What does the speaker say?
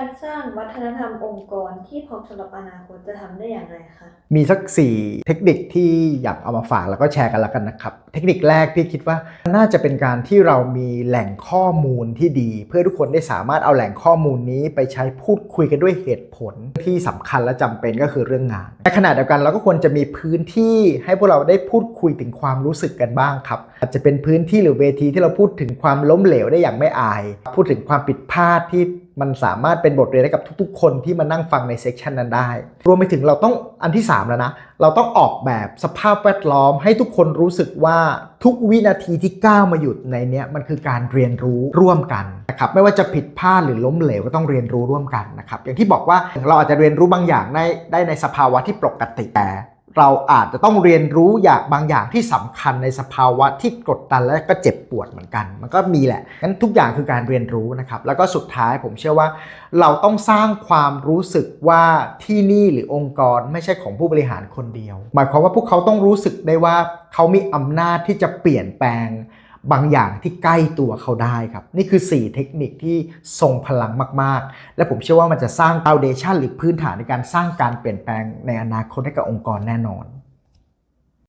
การสร้างวัฒนธรรมองค์กรที่พร้อมสำหรับอนาคตจะทำได้อย่างไรคะ มีสัก 4 เทคนิคที่อยากเอามาฝากแล้วก็แชร์กันแล้วกันนะครับ เทคนิคแรกพี่คิดว่าน่าจะเป็นการที่เรามีแหล่งข้อมูลที่ดี เพื่อทุกคนได้สามารถเอาแหล่งข้อมูลนี้ไปใช้พูดคุยกันด้วยเหตุผลที่สำคัญและจำเป็นก็คือเรื่องงานในขณะเดียวกันเราก็ควรจะมีพื้นที่ให้พวกเราได้พูดคุยถึงความรู้สึกกันบ้างครับอาจจะเป็นพื้นที่หรือเวทีที่เราพูดถึงความล้มเหลวได้อย่างไม่อาย พูดถึงความผิดพลาดที่มันสามารถเป็นบทเรียนให้กับทุกๆ คนที่มานั่งฟังในเซสชันนั้นได้ รวมไปถึงเราต้องอันที่ 3 แล้วนะ เราต้องออกแบบสภาพแวดล้อมให้ทุกคนรู้สึกว่าทุกวินาทีที่ก้าวมาหยุดในเนี้ยมันคือการเรียนรู้ร่วมกันนะครับไม่ว่าจะผิดพลาดหรือล้มเหลวก็ต้องเรียนรู้ร่วมกันนะครับอย่างที่บอกว่าเราอาจจะเรียนรู้บางอย่างได้ได้ในสภาวะที่ปกติแต่ เราอาจจะต้องเรียนรู้อย่างบางอย่างที่สำคัญในสภาวะที่กดดันและก็เจ็บปวดเหมือนกัน มันก็มีแหละงั้นทุกอย่างคือการเรียนรู้นะครับแล้วก็สุดท้ายผมเชื่อว่า เราต้องสร้างความรู้สึกว่าที่นี่หรือองค์กรไม่ใช่ของผู้บริหารคนเดียว หมายความว่าพวกเขาต้องรู้สึกได้ว่าเขามีอำนาจที่จะเปลี่ยนแปลง บางอย่างที่ใกล้ตัวเขาได้ครับ นี่คือ 4 เทคนิคที่ทรงพลังมาก ๆ และผมเชื่อว่ามันจะสร้าง foundation หรือพื้นฐานในการสร้างการเปลี่ยนแปลงในอนาคตให้กับองค์กรแน่นอน